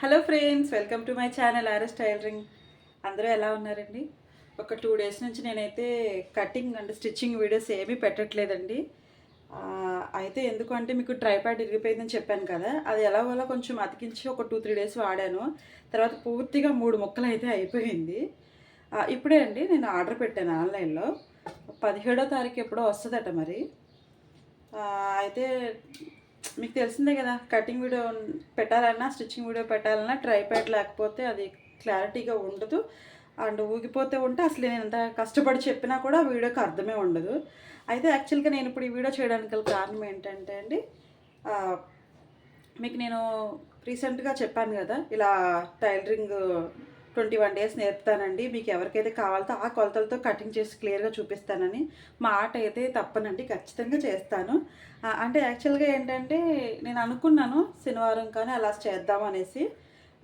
Hello friends welcome to my channel RS tailoring అందరూ ఎలా ఉన్నారండి? ఒక టూ డేస్ నుంచి నేనైతే కటింగ్ అండ్ స్టిచ్చింగ్ వీడియోస్ ఏమీ పెట్టట్లేదండి. అయితే ఎందుకంటే మీకు ట్రైపాడ్ ఇరిగిపోయిందని చెప్పాను కదా అది ఎలాగోలా కొంచెం అతికించి ఒక టూ త్రీ డేస్ వాడాను. తర్వాత పూర్తిగా మూడు ముక్కలు అయితే అయిపోయింది. ఇప్పుడే అండి నేను ఆర్డర్ పెట్టాను ఆన్లైన్లో. పదిహేడో తారీఖు ఎప్పుడో వస్తుందట మరి. అయితే మీకు తెలిసిందే కదా కటింగ్ వీడియో పెట్టాలన్నా స్టిచ్చింగ్ వీడియో పెట్టాలన్నా ట్రైప్యాడ్ లేకపోతే అది క్లారిటీగా ఉండదు. అండ్ ఊగిపోతే ఉంటే అసలు నేను ఎంత కష్టపడి చెప్పినా కూడా ఆ వీడియోకి అర్థమే ఉండదు. అయితే యాక్చువల్గా నేను ఇప్పుడు ఈ వీడియో చేయడానికి గల కారణం ఏంటంటే అండి మీకు నేను రీసెంట్గా చెప్పాను కదా ఇలా టైలరింగ్ ట్వంటీ వన్ డేస్ నేర్పుతానండి. మీకు ఎవరికైతే కావాలో ఆ కొలతలతో కటింగ్ చేసి క్లియర్గా చూపిస్తానని మా ఆట అయితే తప్పనండి. ఖచ్చితంగా చేస్తాను. అంటే యాక్చువల్గా ఏంటంటే నేను అనుకున్నాను శనివారం కానీ అలా చేద్దాం అనేసి.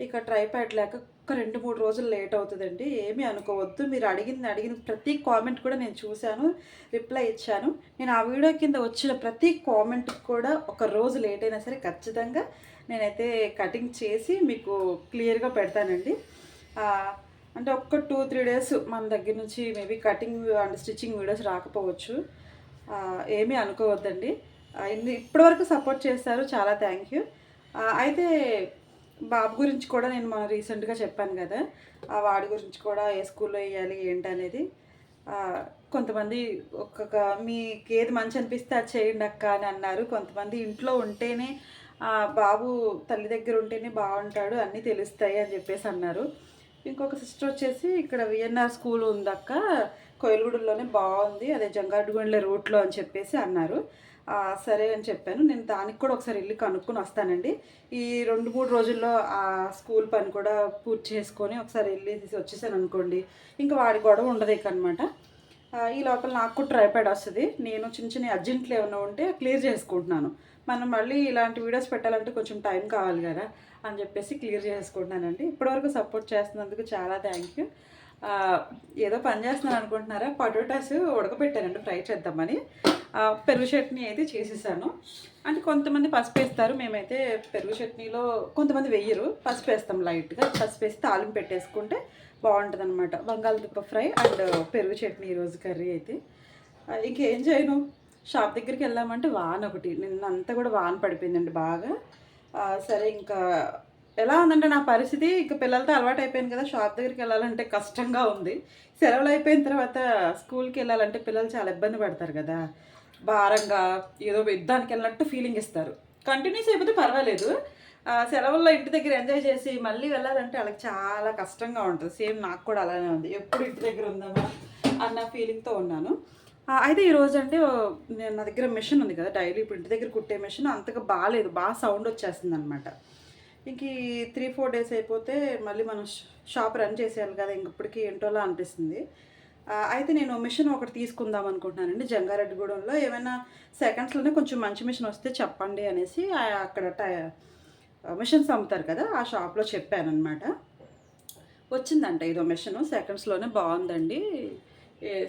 ఇక ట్రైప్యాడ్ లేక ఒక రెండు మూడు రోజులు లేట్ అవుతుందండి. ఏమీ అనుకోవద్దు. మీరు అడిగింది అడిగిన ప్రతి కామెంట్ కూడా నేను చూశాను రిప్లై ఇచ్చాను. నేను ఆ వీడియో కింద వచ్చిన ప్రతి కామెంట్ కూడా ఒక రోజు లేట్ అయినా సరే ఖచ్చితంగా నేనైతే కటింగ్ చేసి మీకు క్లియర్గా పెడతానండి. అంటే ఒక్క టూ త్రీ డేస్ మన దగ్గర నుంచి maybe cutting and stitching videos రాకపోవచ్చు. ఏమీ అనుకోవద్దండి. ఇప్పటివరకు సపోర్ట్ చేస్తారు చాలా థ్యాంక్ యూ. అయితే బాబు గురించి కూడా నేను మన రీసెంట్గా చెప్పాను కదా. ఆ వాడి గురించి కూడా ఏ స్కూల్లో వేయాలి ఏంటనేది. అనేది కొంతమంది ఒక్కొక్క మీకు ఏది మంచి అనిపిస్తే అది చేయండి అక్క అని అన్నారు. కొంతమంది ఇంట్లో ఉంటేనే బాబు తల్లి దగ్గర ఉంటేనే బాగుంటాడు అన్నీ తెలుస్తాయి అని చెప్పేసి అన్నారు. ఇంకొక సిస్టర్ వచ్చేసి ఇక్కడ విఎన్ఆర్ స్కూల్ ఉందక్క. కోయలగూడలోనే బాగుంది. అదే జంగారెడ్డిగొండల రూట్లో అని చెప్పేసి అన్నారు. సరే అని చెప్పాను. నేను దానికి కూడా ఒకసారి వెళ్ళి కనుక్కొని వస్తానండి. ఈ రెండు మూడు రోజుల్లో ఆ స్కూల్ పని కూడా పూర్తి చేసుకొని ఒకసారి వెళ్ళి వచ్చేసాను అనుకోండి. ఇంకా వాడి గొడవ ఉండదు ఇక అనమాట ఈ లోపల నాకు కూడా ట్రైపాడ్ వస్తుంది. నేను చిన్న చిన్న అర్జెంట్లు ఏమైనా ఉంటే క్లియర్ చేసుకుంటున్నాను. మనం మళ్ళీ ఇలాంటి వీడియోస్ పెట్టాలంటే కొంచెం టైం కావాలి కదా అని చెప్పేసి క్లియర్ చేసుకుంటున్నానండి. ఇప్పటివరకు సపోర్ట్ చేస్తున్నందుకు చాలా థ్యాంక్ యూ. ఏదో పని చేస్తున్నాను అనుకుంటున్నారా? పొటాటోస్ ఉడకబెట్టానండి ఫ్రై చేద్దామని. పెరుగు చట్నీ అయితే చేసేసాను. అంటే కొంతమంది పసుపు వేస్తారు మేమైతే పెరుగు చట్నీలో కొంతమంది వెయ్యరు పసుపు వేస్తాం లైట్గా పసుపు వేసి తాలింపు పెట్టేసుకుంటే బాగుంటుంది అనమాట బంగాళదుంప ఫ్రై అండ్ పెరుగు చట్నీ ఈరోజు కర్రీ అయితే. ఇంకేం చేయను? షాప్ దగ్గరికి వెళ్ళామంటే వాన ఒకటి. నిన్న అంతా కూడా వాన పడిపోయిందండి బాగా. సరే ఇంకా ఎలా ఉందంటే నా పరిస్థితి ఇంకా పిల్లలతో అలవాటు అయిపోయింది కదా షాప్ దగ్గరికి వెళ్ళాలంటే కష్టంగా ఉంది. సెలవులు అయిపోయిన తర్వాత స్కూల్కి వెళ్ళాలంటే పిల్లలు చాలా ఇబ్బంది పడతారు కదా. భారంగా ఏదో యుద్ధానికి వెళ్ళినట్టు ఫీలింగ్ ఇస్తారు. కంటిన్యూస్ అయిపోతే పర్వాలేదు. సెలవుల్లో ఇంటి దగ్గర ఎంజాయ్ చేసి మళ్ళీ వెళ్ళాలంటే వాళ్ళకి చాలా కష్టంగా ఉంటుంది. సేమ్ నాకు కూడా అలానే ఉంది. ఎప్పుడు ఇంటి దగ్గర ఉందామా అన్న ఫీలింగ్తో ఉన్నాను. అయితే ఈరోజు అండి అంటే నేను నా దగ్గర మిషన్ ఉంది కదా డైలీ ఇప్పుడు ఇంటి దగ్గర కుట్టే మిషన్ అంతగా బాగాలేదు బాగా సౌండ్ వచ్చేస్తుంది అనమాట ఇంక ఈ త్రీ ఫోర్ డేస్ అయిపోతే మళ్ళీ మనం షాప్ రన్ చేసేయాలి కదా ఇంక ఇప్పటికి ఏంటోలా అనిపిస్తుంది. అయితే నేను మిషన్ ఒకటి తీసుకుందాం అనుకుంటున్నానండి జంగారెడ్డిగూడెంలో. ఏమైనా సెకండ్స్లోనే కొంచెం మంచి మిషన్ వస్తే చెప్పండి అనేసి అక్కడ టై మిషన్స్ అమ్ముతారు కదా ఆ షాప్లో చెప్పాను వచ్చిందంట ఇదో మిషన్ సెకండ్స్లోనే బాగుందండి.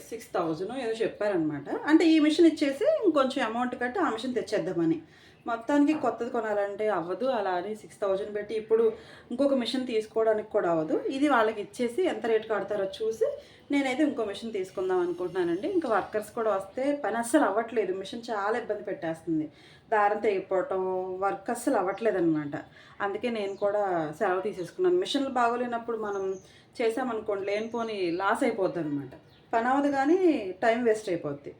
సిక్స్ థౌజండ్ ఏదో చెప్పారనమాట అంటే ఈ మిషన్ ఇచ్చేసి ఇంకొంచెం అమౌంట్ కట్టి ఆ మిషన్ తెచ్చేద్దామని. మొత్తానికి కొత్తది కొనాలంటే అవ్వదు అలా అని సిక్స్ థౌజండ్ పెట్టి ఇప్పుడు ఇంకొక మిషన్ తీసుకోవడానికి కూడా అవ్వదు. ఇది వాళ్ళకి ఇచ్చేసి ఎంత రేట్ కడతారో చూసి నేనైతే ఇంకో మిషన్ తీసుకుందాం అనుకుంటున్నానండి. ఇంకా వర్కర్స్ కూడా వస్తే పని అస్సలు అవ్వట్లేదు. మిషన్ చాలా ఇబ్బంది పెట్టేస్తుంది. దారం తెగిపోవటం వర్క్ అస్సలు అవ్వట్లేదు అనమాట అందుకే నేను కూడా సెలవు తీసేసుకున్నాను. మిషన్లు బాగోలేనప్పుడు మనం చేసామనుకోండి లేనిపోని లాస్ అయిపోద్ది అనమాట పని అవ్వదు కానీ టైం వేస్ట్ అయిపోద్ది.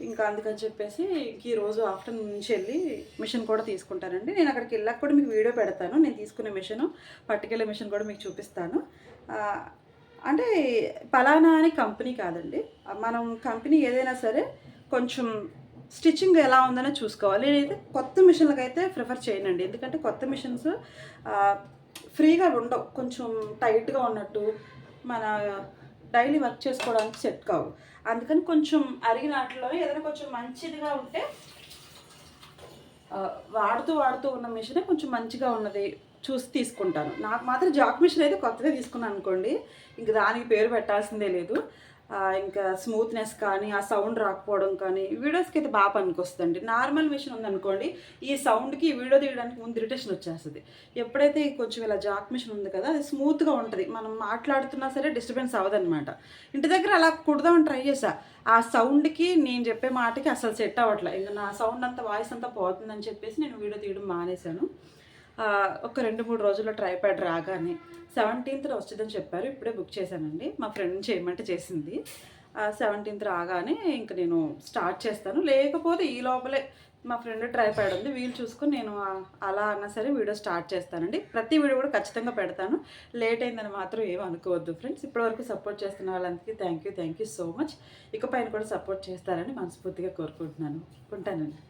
ఇంకా అందుకని చెప్పేసి ఈ రోజు ఆఫ్టర్నూన్ నుంచి వెళ్ళి మిషన్ కూడా తీసుకుంటానండి. నేను అక్కడికి వెళ్ళాక కూడా మీకు వీడియో పెడతాను. నేను తీసుకునే మిషన్ పట్టుకెళ్ళే మిషన్ కూడా మీకు చూపిస్తాను. అంటే పలానా అని కంపెనీ కాదండి. మనం కంపెనీ ఏదైనా సరే కొంచెం స్టిచ్చింగ్ ఎలా ఉందనే చూసుకోవాలి. నేనైతే కొత్త మిషన్లకు అయితే ప్రిఫర్ చేయనండి. ఎందుకంటే కొత్త మిషన్స్ ఫ్రీగా ఉండవు. కొంచెం టైట్గా ఉన్నట్టు మన డైలీ వర్క్ చేసుకోవడానికి సెట్ కావు. అందుకని కొంచెం అరిగినట్లో ఏదైనా కొంచెం మంచిదిగా ఉంటే వాడుతూ వాడుతూ ఉన్న మిషనే కొంచెం మంచిగా ఉన్నది చూసి తీసుకుంటాను. నాకు మాత్రం జాక్ మిషన్ అయితే కొత్తగా తీసుకున్నాను అనుకోండి ఇంక దానికి పేరు పెట్టాల్సిందే లేదు. ఇంకా స్మూత్నెస్ కానీ ఆ సౌండ్ రాకపోవడం కానీ వీడియోస్కి అయితే బాగా పనికొస్తుందండి. నార్మల్ మిషన్ ఉందనుకోండి ఈ సౌండ్కి ఈ వీడియో తీయడానికి ముందు ఇరిటేషన్ వచ్చేస్తుంది. ఎప్పుడైతే కొంచెం ఇలా జాక్ మిషన్ ఉంది కదా అది స్మూత్గా ఉంటుంది. మనం మాట్లాడుతున్నా సరే డిస్టర్బెన్స్ అవ్వదనమాట ఇంటి దగ్గర అలా కుడదామని ట్రై చేశా. ఆ సౌండ్కి నేను చెప్పే మాటకి అసలు సెట్ అవ్వట్లే. ఇంకా నా సౌండ్ అంతా వాయిస్ అంతా పోతుందని చెప్పేసి నేను వీడియో తీయడం మానేశాను. ఒక రెండు మూడు రోజుల్లో ట్రైప్యాడ్ రాగానే సెవెంటీన్త్ వచ్చిందని చెప్పారు ఇప్పుడే బుక్ చేశానండి. మా ఫ్రెండ్ చేయమంటే చేసింది. సెవెంటీన్త్ రాగానే ఇంక నేను స్టార్ట్ చేస్తాను. లేకపోతే ఈ లోపలే మా ఫ్రెండ్ ట్రైప్యాడ్ ఉంది వీలు చూసుకొని నేను అలా అన్నా సరే వీడియో స్టార్ట్ చేస్తానండి. ప్రతి వీడియో కూడా ఖచ్చితంగా పెడతాను. లేట్ అయిందని మాత్రం ఏం అనుకోవద్దు ఫ్రెండ్స్. ఇప్పటివరకు సపోర్ట్ చేస్తున్న వాళ్ళందరికీ thank you thank you so much. ఇకపైన కూడా సపోర్ట్ చేస్తారని మనస్ఫూర్తిగా కోరుకుంటున్నాను. ఉంటానండి.